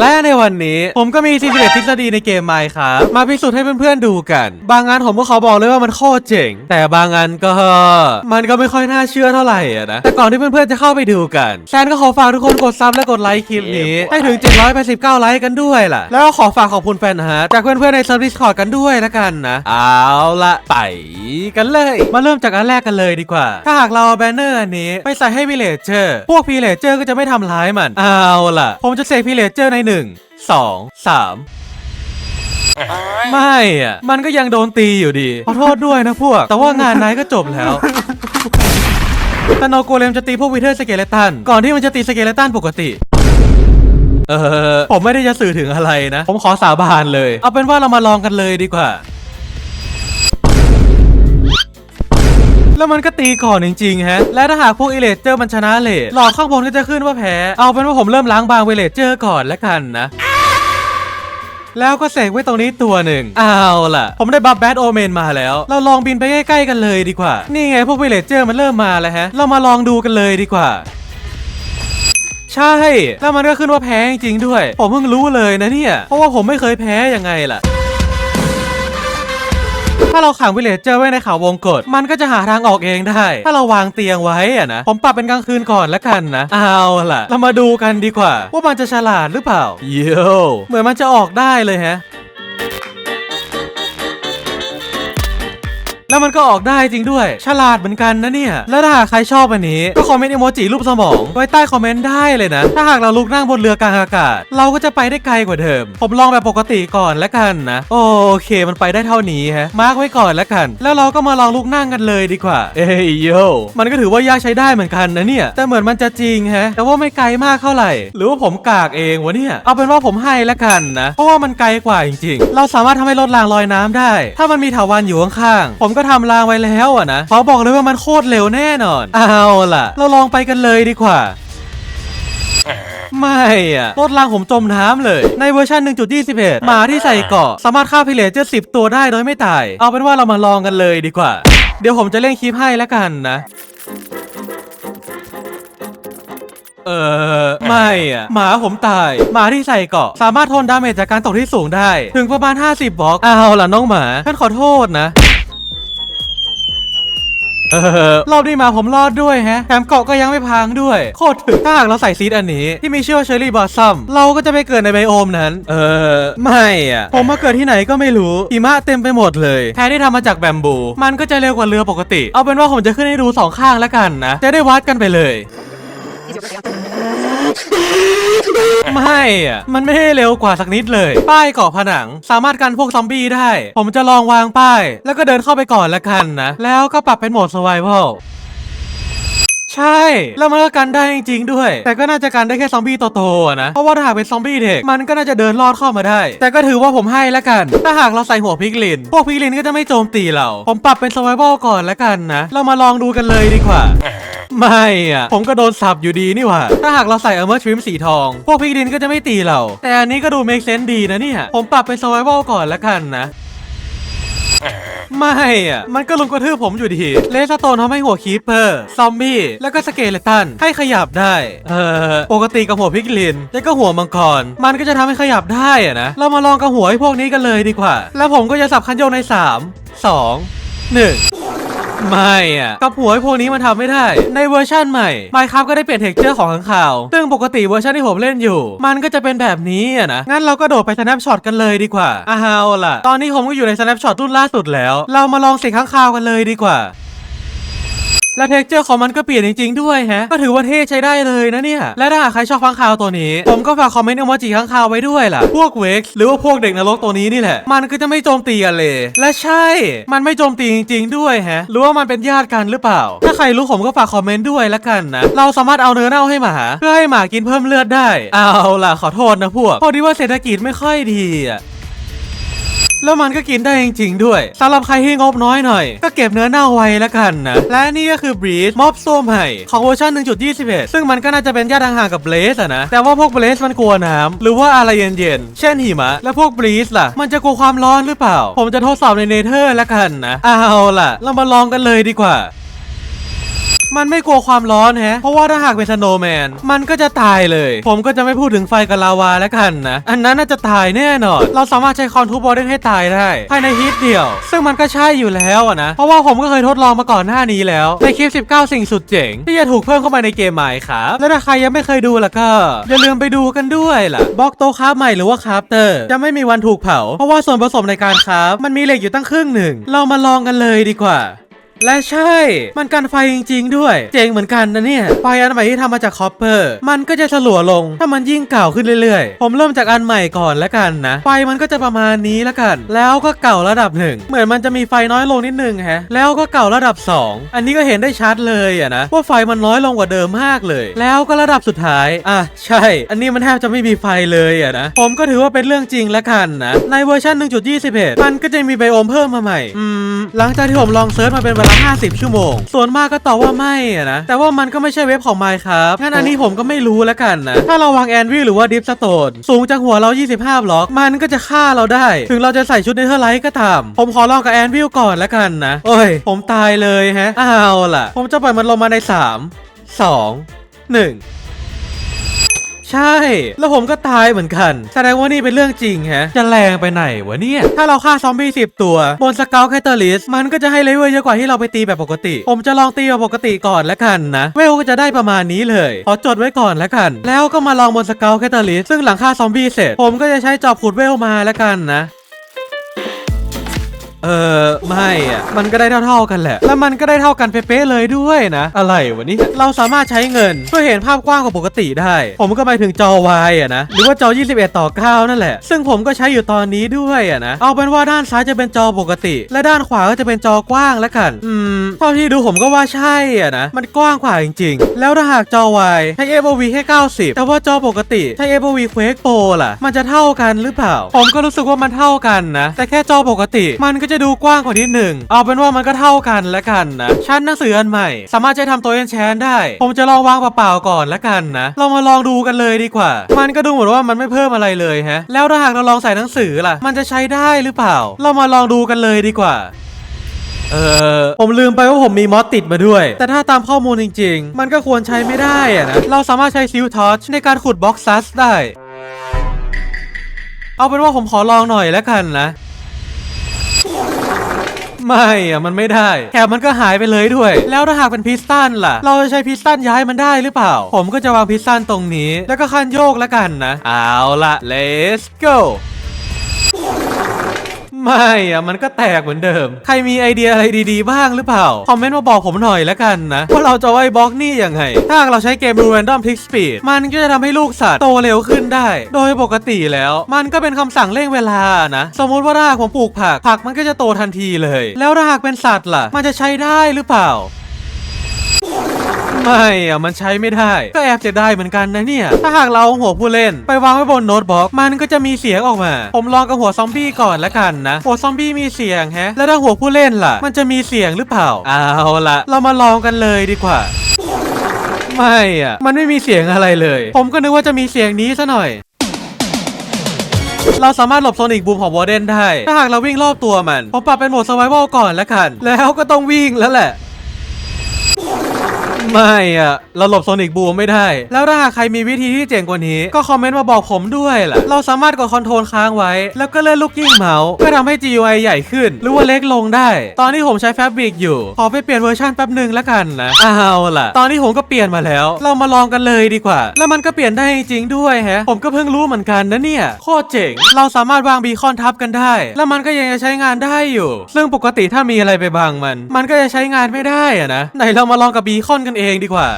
และในวันนี้ผมก็มี 41 ทฤษฎีในเกมไมค์ครับ มาพิสูจน์ให้เพื่อนๆดูกัน บางงานผมก็ขอบอกเลยว่ามันโคตรเจ๋ง แต่บางงานก็ มันก็ไม่ค่อยน่าเชื่อเท่าไหร่อะนะ แต่ก่อนที่เพื่อนๆจะเข้าไปดูกันแซนก็ขอฝากทุกคนกดซับและกดไลค์คลิปนี้ ให้ถึง 789 ไลค์กันด้วยล่ะ แล้วก็ขอฝากขอบคุณแฟนฮาร์ทจากเพื่อนๆในเซิร์ฟดิสคอร์ดกันด้วยละกันนะ เอาละไปกันเลย มาเริ่มจากอันแรกกันเลยดีกว่า ถ้าหากเราเอาแบนเนอร์อันนี้ไปใส่ให้วิเลเจอร์ พวกวิเลเจอร์ก็จะไม่ทำร้ายมัน เอาล่ะ ผมจะเซฟวิเลเจอร์ในหนึ่งสองสามไม่อะ มันก็ยังโดนตีอยู่ดี ขอโทษด้วยนะพวก แต่ว่างานนายก็จบแล้วตโนโกเลมจะตีพวกวิเทอร์สเกเลตัน ก่อนที่มันจะตีสเกเลตันปกติ เออ ผมไม่ได้จะสื่อถึงอะไรนะ ผมขอสาบานเลย เอาเป็นว่าเรามาลองกันเลยดีกว่า แล้วมันก็ตีก่อนจริงๆฮะ และถ้าหากพวกอิเลเจอร์มันชนะเลทหลอกข้างบนก็จะขึ้นว่าแพ้ เอาเป็นว่าผมเริ่มล้างบางวิเลเจอร์ก่อนแล้วกันนะแล้วก็เสกไว้ตรงนี้ตัวหนึ่งเอาล่ะ ผมได้บัฟแบทโอเมนมาแล้ว เราลองบินไปใกล้ๆกันเลยดีกว่า นี่ไงพวกวิเลเจอร์มันเริ่มมาแล้วฮะ เรามาลองดูกันเลยดีกว่า ใช่ แล้วมันก็ขึ้นว่าแพ้จริงๆด้วย ผมเพิ่งรู้เลยนะเนี่ย เพราะว่าผมไม่เคยแพ้ยังไงล่ะ ถ้าเราขังวิเลจเจอร์ไว้ในเขาวงกฏมันก็จะหาทางออกเองได้ ถ้าเราวางเตียงไว้อะนะ ผมปรับเป็นกลางคืนก่อนและกันนะ เอาล่ะ เรามาดูกันดีกว่า ว่ามันจะฉลาดหรือเปล่า เย่เหมือนมันจะออกได้เลยฮะ แล้วมันก็ออกได้จริงด้วย ฉลาดเหมือนกันนะเนี่ย แล้วถ้าหากใครชอบอันนี้ ก็คอมเมนต์อีโมจิรูปสมอง ไว้ใต้คอมเมนต์ได้เลยนะ ถ้าหากเราลุกนั่งบนเรือกลางอากาศ เราก็จะไปได้ไกลกว่าเดิม ผมลองแบบปกติก่อนแล้วกันนะ โอเค มันไปได้เท่านี้ฮะ มาร์กไว้ก่อนแล้วกัน แล้วเราก็มาลองลุกนั่งกันเลยดีกว่า เอ้ยโย มันก็ถือว่ายากใช้ได้เหมือนกันนะเนี่ย แต่เหมือนมันจะจริงฮะ แต่ว่าไม่ไกลมากเท่าไหร่ หรือว่าผมกากเองวะเนี่ย เอาเป็นว่าผมให้แล้วกันนะ เพราะว่ามันไกลกว่าจริง ๆ เราสามารถทำให้รถรางลอยน้ำได้ ถ้ามันมีถาวรอยู่ข้างๆ ผมก็ทำรางไว้แล้วอะนะขอบอกเลยว่ามันโคตรเร็วแน่นอน เอาล่ะ เราลองไปกันเลยดีกว่าไม่อะรถรางผมจมน้ำเลย ในเวอร์ชัน1.21หมาที่ใส่เกาะสามารถฆ่าพิเลเจอร์10ตัวได้โดยไม่ตาย เอาเป็นว่าเรามาลองกันเลยดีกว่า เดี๋ยวผมจะเล่นคลิปให้แล้วกันนะเออไม่อะหมาผมตาย หมาที่ใส่เกาะ สามารถทนดาเมจจากการตกที่สูงได้ ถึงประมาณ 50บล็อกเอาล่ะน้องหมาฉันขอโทษนะ รอบนี้มาผมรอดด้วยแฮะแถมเกาะก็ยังไม่พังด้วย โคตรถึกถ้าหากเราใส่ซีดอันนี้ ที่มีชื่อว่าเชอร์รี่บอสซัมเราก็จะไปเกิดในไบโอมนั้น เออ ไม่อะผมมาเกิดที่ไหนก็ไม่รู้หิมะเต็มไปหมดเลยแพรที่ทำมาจากแบมบู มันก็จะเร็วกว่าเรือปกติ เอาเป็นว่าผมจะขึ้นให้ดูสองข้างแล้วกันนะ จะได้วัดกันไปเลย ไม่อะมันไม่ได้เร็วกว่าสักนิดเลย ป้ายเกาะผนัง สามารถกันพวกซอมบี้ได้ ผมจะลองวางป้าย แล้วก็เดินเข้าไปก่อนละกันนะ แล้วก็ปรับเป็นโหมด survival ใช่ แล้วมันก็กันได้จริงๆด้วย แต่ก็น่าจะกันได้แค่ซอมบี้โตๆอะนะ เพราะว่าถ้าหากเป็นซอมบี้เด็กมันก็น่าจะเดินลอดเข้ามาได้ แต่ก็ถือว่าผมให้ละกัน ถ้าหากเราใส่หัวพิกลิน พวกพิกลินก็จะไม่โจมตีเรา ผมปรับเป็น survival ก่อนละกันนะ เรามาลองดูกันเลยดีกว่าไม่อะผมก็โดนสับอยู่ดีนี่หว่า ถ้าหากเราใส่เอ r ร์เมอร์ทริมสีทอง พวกพิกลินก็จะไม่ตีเรา แต่อันนี้ก็ดู make sense ดีนะเนี่ย ผมปรับเป็น survival ก่อนละกันนะ ไม่อะมันก็ลุมกระทืบผมอยู่ดีเลสโตนทำให้หัวคีเปอร์ ซอมบี้ แล้วก็สเกเลตันให้ขยับได้ เออ ปกติกับหัวพิกลิน แล้วก็หัวมังกร มันก็จะทำให้ขยับได้อะนะ เรามาลองกับหัวไอ้พวกนี้กันเลยดีกว่า แล้วผมก็จะสับคันโยกใน 3 2 1 ไม่อะกับหัวไอ้พวกนี้มันทำไม่ได้ ในเวอร์ชั่นใหม่ Minecraft ก็ได้เปลี่ยนเท็กเจอร์ของข้างข่าว ซึ่งปกติเวอร์ชันที่ผมเล่นอยู่ มันก็จะเป็นแบบนี้อะนะ งั้นเราก็โดดไป snapshot กันเลยดีกว่าอ้าวล่ะ ตอนนี้ผมก็อยู่ใน snapshot รุ่นล่าสุดแล้ว เรามาลองเสียงข้างข่าวกันเลยดีกว่า และเท็กเจอร์ของมันก็เปลี่ยนจริงๆด้วยฮะ ก็ถือว่าเท่ใช้ได้เลยนะเนี่ย และถ้าหากใครชอบข้างคาวตัวนี้ ผมก็ฝากคอมเมนต์อโมจิข้างคาวไว้ด้วยล่ะ พวกเวกหรือว่าพวกเด็กนรกตัวนี้นี่แหละ มันก็จะไม่โจมตีกันเลย และใช่ มันไม่โจมตีจริง ๆ ด้วยฮะ หรือว่ามันเป็นญาติกันหรือเปล่า ถ้าใครรู้ผมก็ฝากคอมเมนต์ด้วยละกันนะ เราสามารถเอาเนื้อเน่าให้หมา เพื่อให้หมากินเพิ่มเลือดได้ เอาล่ะขอโทษนะพวกพอดีว่าเศรษฐกิจไม่ค่อยดีอะ แล้วมันก็กินได้จริงๆด้วยสำหรับใครที่งบน้อยหน่อย ก็เก็บเนื้อเน่าไว้แล้วกันนะ และนี่ก็คือบรีดม็อบโซมไห่ของเวอร์ชัน1.21 ซึ่งมันก็น่าจะเป็นญาติห่างกับเบลสอะนะ แต่ว่าพวกเบลสมันกลัวน้ำหรือว่าอะไรเย็นๆ เช่นหิมะ และพวกบรีดล่ะ มันจะกลัวความร้อนหรือเปล่า ผมจะทดสอบในเนเธอร์แล้วกันนะ เอาล่ะ เรามาลองกันเลยดีกว่า มันไม่กลัวความร้อนแฮะ เพราะว่าถ้าหากเป็นสโนว์แมน มันก็จะตายเลย ผมก็จะไม่พูดถึงไฟกับลาวาแล้วกันนะ อันนั้นน่าจะตายแน่นอน เราสามารถใช้คอนทูบอลเดนให้ตายได้ ภายในฮิตเดียว ซึ่งมันก็ใช่อยู่แล้วนะ เพราะว่าผมก็เคยทดลองมาก่อนหน้านี้แล้ว ในคลิป 19 สิ่งสุดเจ๋ง ที่จะถูกเพิ่มเข้ามาในเกมใหม่ครับ และถ้าใครยังไม่เคยดูล่ะก็ อย่าลืมไปดูกันด้วยล่ะบล็อกโตะคราฟใหม่หรือว่าคราฟเตอร์จะไม่มีวันถูกเผา เพราะว่าส่วนผสมในการคราฟมันมีเหล็กอยู่ตั้งครึ่งหนึ่ง เรามาลองกันเลยดีกว่า และใช่ มันกันไฟจริง ๆ ด้วย เจ๋งเหมือนกันนะเนี่ย ไฟอันใหม่ที่ทำมาจากคอปเปอร์ มันก็จะสลัวลง ถ้ามันยิ่งเก่าขึ้นเรื่อยๆ ผมเริ่มจากอันใหม่ก่อนแล้วกันนะ ไฟมันก็จะประมาณนี้แล้วกัน แล้วก็เก่าระดับหนึ่ง เหมือนมันจะมีไฟน้อยลงนิดนึงแฮะ แล้วก็เก่าระดับ 2 อันนี้ก็เห็นได้ชัดเลยอะนะ ว่าไฟมันน้อยลงกว่าเดิมมากเลย แล้วก็ระดับสุดท้าย อะ ใช่ อันนี้มันแทบจะไม่มีไฟเลยอะนะ ผมก็ถือว่าเป็นเรื่องจริงแล้วกันนะ ในเวอร์ชัน1.21 มันก็จะมีไบโอมเพิ่มมาใหม่ อืม หลังจากที่ผมลองเซิร์ชมาเป็นเวลา50 ชั่วโมง ส่วนมากก็ตอบว่าไม่นะ แต่ว่ามันก็ไม่ใช่เว็บของ Minecraft งั้นอันนี้ผมก็ไม่รู้แล้วกันนะ ถ้าเราวางแอนวิลหรือว่าดิฟสโตนสูงจากหัวเรา 25บล็อก มันก็จะฆ่าเราได้ ถึงเราจะใส่ชุดเนเธอร์ไลท์ก็ตาม ผมขอลองกับแอนวิลก่อนแล้วกันนะ โอ้ย ผมตายเลยฮะเอาล่ะ ผมจะปล่อยมันลงมาใน 3 2 1 ใช่ แล้วผมก็ตายเหมือนกัน แสดงว่านี่เป็นเรื่องจริงฮะ จะแรงไปไหนวะเนี่ย ถ้าเราฆ่าซอมบี้สิบตัว บนสเกลแคตเตอร์ลิสมันก็จะให้เลเวลเยอะกว่าที่เราไปตีแบบปกติ ผมจะลองตีแบบปกติก่อนแล้วกันนะ เวลก็จะได้ประมาณนี้เลย ขอจดไว้ก่อนแล้วกัน แล้วก็มาลองบนสเกลแคตเตอร์ลิสซึ่งหลังฆ่าซอมบี้เสร็จ ผมก็จะใช้จอบขุดเวลมาแล้วกันนะ เออไม่อะมันก็ได้เท่า ๆกันแหละ แล้วมันก็ได้เท่ากันเป๊ะๆเลยด้วยนะ อะไรวะนี่เราสามารถใช้เงิน เพื่อเห็นภาพกว้างกว่าปกติได้ ผมก็ไปถึงจอวายอะนะหรือว่าจอ 21 ต่อ 9 นั่นแหละ ซึ่งผมก็ใช้อยู่ตอนนี้ด้วยอะนะเอาเป็นว่าด้านซ้ายจะเป็นจอปกติ และด้านขวาก็จะเป็นจอกว้างแล้วกัน อืมเท่าที่ดูผมก็ว่าใช่อะนะมันกว้างกว่าจริง ๆ แล้วถ้าหากจอวายใช้ FOV แค่ 90 แต่ว่าจอปกติใช้ FOV Quake Pro ล่ะ มันจะเท่ากันหรือเปล่า ผมก็รู้สึกว่ามันเท่ากันนะแต่แค่จอปกติมันก็จะดูกว้างกว่านิดหนึ่ง เอาเป็นว่ามันก็เท่ากันแล้วกันนะ ชั้นหนังสืออันใหม่ สามารถใช้ทำตัวเอนแชนได้ ผมจะลองวางเปล่าๆก่อนแล้วกันนะ เรามาลองดูกันเลยดีกว่า มันก็ดูเหมือนว่ามันไม่เพิ่มอะไรเลยฮะ แล้วถ้าหากเราลองใส่หนังสือล่ะ มันจะใช้ได้หรือเปล่า เรามาลองดูกันเลยดีกว่าเออผมลืมไปว่าผมมีมอสติดมาด้วย แต่ถ้าตามข้อมูลจริง ๆ มันก็ควรใช้ไม่ได้อะนะ เราสามารถใช้ซิลทอชในการขุดบล็อกซัสได้ เอาเป็นว่าผมขอลองหน่อยแล้วกันนะ ไม่อะมันไม่ได้แถมมันก็หายไปเลยด้วย แล้วถ้าหากเป็นพิสตันล่ะ เราจะใช้พิสตันย้ายมันได้หรือเปล่า ผมก็จะวางพิสตันตรงนี้ แล้วก็คันโยกแล้วกันนะ เอาละ let's go ไม่อะมันก็แตกเหมือนเดิม ใครมีไอเดียอะไรดีๆบ้างหรือเปล่า คอมเมนต์มาบอกผมหน่อยแล้วกันนะว่าเราจะไว้บล็อกนี่ยังไง ถ้าเราใช้เกม Random Tick Speed มันก็จะทำให้ลูกสัตว์โตเร็วขึ้นได้ โดยปกติแล้ว มันก็เป็นคำสั่งเร่งเวลานะ สมมุติว่ารากผมปลูกผักผักมันก็จะโตทันทีเลย แล้วถ้าหากเป็นสัตว์ล่ะ มันจะใช้ได้หรือเปล่า ไม่อะมันใช้ไม่ได้ ก็แอบเสียดายเหมือนกันนะเนี่ย ถ้าหากเราหัวผู้เล่น ไปวางไว้บนโน้ตบล็อกมันก็จะมีเสียงออกมา ผมลองกับหัวซอมบี้ก่อนละกันนะ หัวซอมบี้มีเสียงแฮะ แล้วถ้าหัวผู้เล่นล่ะ มันจะมีเสียงหรือเปล่า เอาละเรามาลองกันเลยดีกว่าไม่อะมันไม่มีเสียงอะไรเลย ผมก็นึกว่าจะมีเสียงนี้ซะหน่อยเราสามารถหลบโซนิกบูมของวอร์เดนได้ ถ้าหากเราวิ่งรอบตัวมัน ผมปรับเป็นโหมด s u r v i v a l ก่อนละกัน แล้วก็ต้องวิ่งแล้วแหละ ไม่อะเราหลบโซนิกบูมไม่ได้ แล้วถ้าหากใครมีวิธีที่เจ๋งกว่านี้ ก็คอมเมนต์มาบอกผมด้วยล่ะ เราสามารถกดคอนโทรลค้างไว้ แล้วก็เลื่อนลูกกิ้งเมาส์เพื่อทำให้ GUI ใหญ่ขึ้น หรือว่าเล็กลงได้ ตอนนี้ผมใช้แฟบ r ิกอยู่ ขอไปเปลี่ยนเวอร์ชันแป๊บหนึ่งแล้วกันนะเอาล่ะ ตอนนี้ผมก็เปลี่ยนมาแล้ว เรามาลองกันเลยดีกว่า แล้วมันก็เปลี่ยนได้จริงด้วยแฮะ ผมก็เพิ่งรู้เหมือนกันนะเนี่ยโคตรเจ๋ง เราสามารถวางบีคอนทับกันได้ แล้วมันก็ยังจะใช้งานได้อยู่ ซึ่งปกติถ้ามีอะไรไปบังมัน มันก็จะใช้งานไม่ได้อะนะไหนเรามาลองกับบีคอนกันเองเองดีกว่า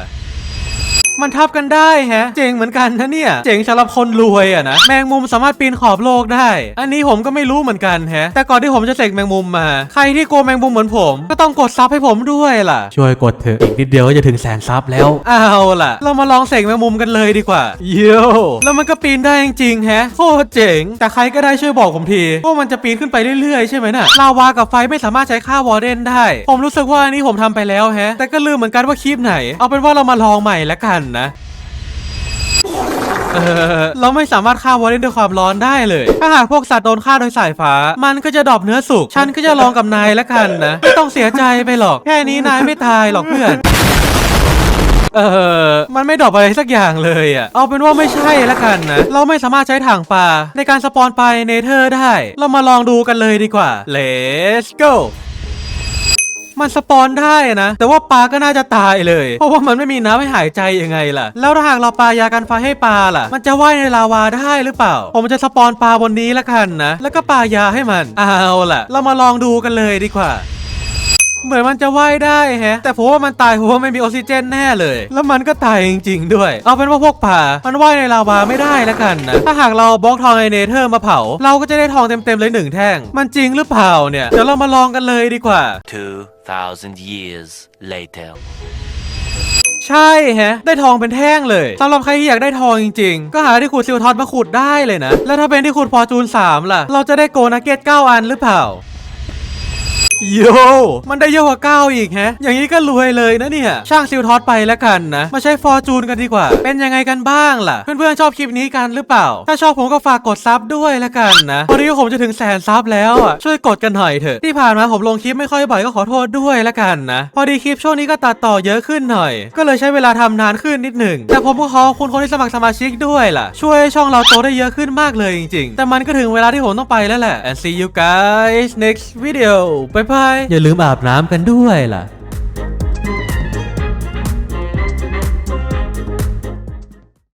มันทับกันได้แฮะ เจ๋งเหมือนกันนะเนี่ย เจ๋งสำหรับคนรวยอะนะ แมงมุมสามารถปีนขอบโลกได้ อันนี้ผมก็ไม่รู้เหมือนกันแฮะ แต่ก่อนที่ผมจะเสกแมงมุมมา ใครที่กลัวแมงมุมเหมือนผม ก็ต้องกดซับให้ผมด้วยล่ะ ช่วยกดเถอะ อีกนิดเดียวก็จะถึงแสนซับแล้ว เอาล่ะ เรามาลองเสกแมงมุมกันเลยดีกว่า เยี่ยวแล้วมันก็ปีนได้จริงๆแฮะ โคตรเจ๋ง แต่ใครก็ได้ช่วยบอกผมทีว่ามันจะปีนขึ้นไปเรื่อยๆใช่ไหมน่ะ ลาวากับไฟไม่สามารถใช้ค่าวอร์เดนได้ ผมรู้สึกว่าอันนี้ผมทำไปแล้วแฮะ แต่ก็ลืมเหมือนกันว่าคลิปไหน เอาเป็นว่าเรามาลองใหม่ละกันนะเราไม่สามารถฆ่าวอลเลนด้วยความร้อนได้เลย ถ้าหากพวกสัตว์โดนฆ่าโดยสายฟ้า มันก็จะดรอปเนื้อสุก ฉันก็จะลองกับนายแล้วกันนะ ไม่ต้องเสียใจไปหรอก แค่นี้นายไม่ตายหรอกเพื่อน เออ มันไม่ดรอปอะไรสักอย่างเลยอะเอาเป็นว่าไม่ใช่ละกันนะ เราไม่สามารถใช้ถังปลาในการสปอนไปเนเธอร์ได้ เรามาลองดูกันเลยดีกว่า let's go มันสปอนได้นะ แต่ว่าปลาก็น่าจะตายเลย เพราะว่ามันไม่มีน้ำให้หายใจยังไงล่ะ แล้วถ้าหากเราปายากันไฟให้ปลาล่ะ มันจะว่ายในลาวาได้หรือเปล่า ผมจะสปอนปลาบนนี้ละกันนะ แล้วก็ปายาให้มัน เอาล่ะ เรามาลองดูกันเลยดีกว่า เหมือนมันจะว่ายได้แฮะ แต่ผมว่ามันตายเพราะว่าไม่มีออกซิเจนแน่เลย แล้วมันก็ตายจริง ๆ ด้วย เอาเป็นว่าพวกป่ามันว่ายในลาวาไม่ได้แล้วกันนะ ถ้าหากเราบล็อกทองไอเนเธอร์มาเผา เราก็จะได้ทองเต็มๆเลยหนึ่งแท่ง มันจริงหรือเปล่าเนี่ย เดี๋ยวเรามาลองกันเลยดีกว่า 2,000 years later. ใช่แฮะ ได้ทองเป็นแท่งเลยสำหรับใครที่อยากได้ทองจริงๆ ก็หาที่ขุดซิลทอนมาขุดได้เลยนะ แล้วถ้าเป็นที่ขุดฟอร์จูน3ล่ะ เราจะได้โกนักเก็ต9อันหรือเปล่า โย มันได้เยอะกว่า9อีกแฮะ อย่างนี้ก็รวยเลยนะเนี่ย ช่างซิลทอสไปแล้วกันนะ มาใช้ฟอร์จูนกันดีกว่า เป็นยังไงกันบ้างล่ะ เพื่อนๆชอบคลิปนี้กันหรือเปล่า ถ้าชอบผมก็ฝากกดซับด้วยแล้วกันนะพอดีผมจะถึงแสนซับแล้วอะ ช่วยกดกันหน่อยเถอะ ที่ผ่านมาผมลงคลิปไม่ค่อยบ่อยก็ขอโทษด้วยแล้วกันนะ พอดีคลิปช่วงนี้ก็ตัดต่อเยอะขึ้นหน่อย ก็เลยใช้เวลาทำนานขึ้นนิดหนึ่ง แต่ผมก็ขอบคุณคนที่สมัครสมาชิกด้วยล่ะ ช่วยให้ช่องเราโตได้เยอะขึ้นมากเลยจริงๆ แต่มันก็ถึงเวลาที่ผมต้องไปแล้วแหละ and see you guys next video bye bye อย่าลืมอาบน้ำกันด้วยล่ะ